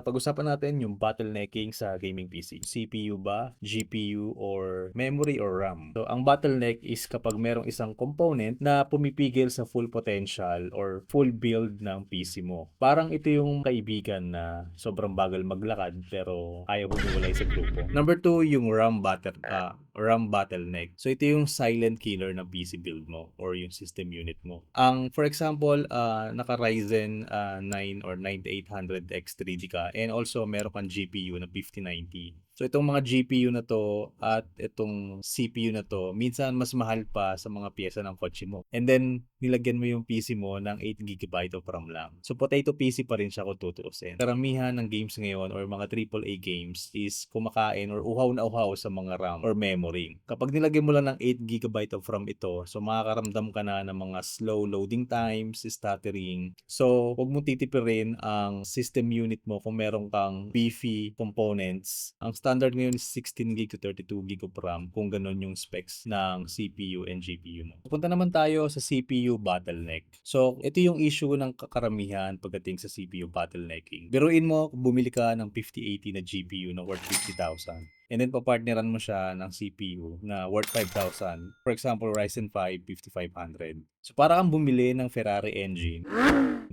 Pag-usapan natin yung bottlenecking sa gaming PC. CPU ba, GPU, or memory or RAM. So, ang bottleneck is kapag merong isang component na pumipigil sa full potential or full build ng PC mo. Parang ito yung kaibigan na sobrang bagal maglakad pero ayaw humiwalay sa grupo. Number two, yung RAM battle, ah, RAM bottleneck. So, ito yung silent killer ng PC build mo or yung system unit mo. Ang, for example, ah, naka Ryzen ah, 9 or 9800 X3D ka and also meron kang GPU na 5090. So itong mga GPU na to at itong CPU na to, minsan mas mahal pa sa mga pyesa ng kotse mo. And then nilagyan mo yung PC mo ng 8GB of RAM lang. So potato PC pa rin siya kung tutuusin. Karamihan ng games ngayon or mga AAA games is kumakain or uhaw na uhaw sa mga RAM or memory. Kapag nilagyan mo lang ng 8GB of RAM ito, so makakaramdam ka na ng mga slow loading times, stuttering. So huwag mo titipirin ang system unit mo kung meron kang beefy components. Ang standard ngayon is 16 gig to 32 gig of RAM kung ganun yung specs ng CPU and GPU mo. Punta naman tayo sa CPU bottleneck. So, ito yung issue ng kakaramihan pagdating sa CPU bottlenecking. Biruin mo, bumili ka ng 5080 na GPU na worth 50,000. And then, papartneran mo siya ng CPU na worth 5,000. For example, Ryzen 5 5500. So, para kang bumili ng Ferrari engine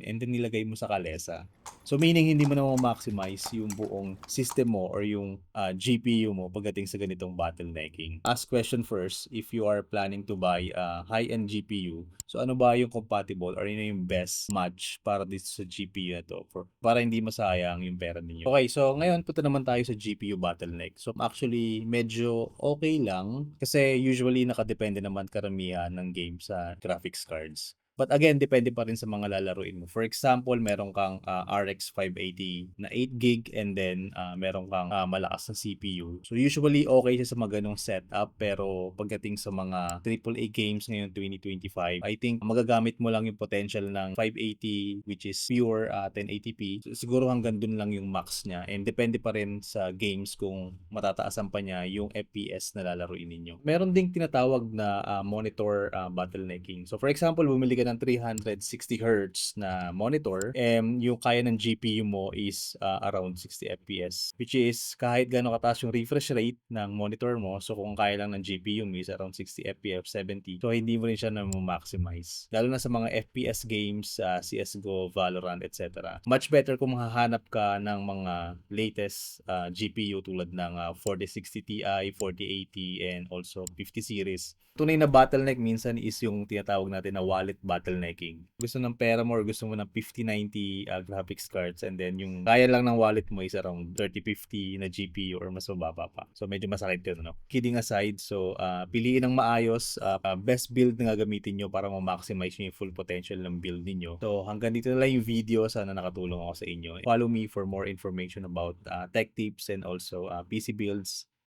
and then nilagay mo sa kalesa. So meaning hindi mo na ma-maximize yung buong system mo or yung ah, GPU mo pagdating sa ganitong bottlenecking. Ask question first if you are planning to buy a high-end GPU. So ano ba yung compatible or ano yung best match para dito sa GPU na to for, para hindi masayang yung pera ninyo. Okay, so ngayon punta naman tayo sa GPU bottleneck. So actually medyo okay lang kasi usually nakadepende naman karamihan ng game sa graphics cards. But again, depende pa rin sa mga lalaruin mo. For example, meron kang ah, RX 580 na 8 gig and then ah, meron kang ah, malakas na CPU. So usually okay siya sa mga ganong setup pero pagdating sa mga AAA games ngayon 2025, I think magagamit mo lang yung potential ng 580 which is pure ah, 1080p. So, siguro hanggang dun lang yung max niya and depende pa rin sa games kung matataasan pa niya yung FPS na lalaruin ninyo. Meron ding tinatawag na ah, monitor ah, bottlenecking. So for example, bumili ka ng 360 Hz na monitor, and yung kaya ng GPU mo is uh, around 60 FPS. Which is, kahit gano'ng kataas yung refresh rate ng monitor mo, so kung kaya lang ng GPU mo is around 60 FPS, 70, so hindi mo rin siya na maximize Lalo na sa mga FPS games, uh, CSGO, Valorant, etc. Much better kung mahahanap ka ng mga latest uh, GPU tulad ng uh, 4060 Ti, 4080, and also 50 series. Tunay na bottleneck minsan is yung tinatawag natin na wallet bottlenecking. Gusto ng pera mo or gusto mo ng 5090 uh, graphics cards and then yung kaya lang ng wallet mo is around 3050 na GPU or mas mababa pa. So medyo masakit yun, no? Kidding aside, so uh, piliin ng maayos, uh, best build na gagamitin nyo para ma-maximize yung full potential ng build ninyo. So hanggang dito na lang yung video. Sana nakatulong ako sa inyo. Follow me for more information about uh, tech tips and also uh, PC builds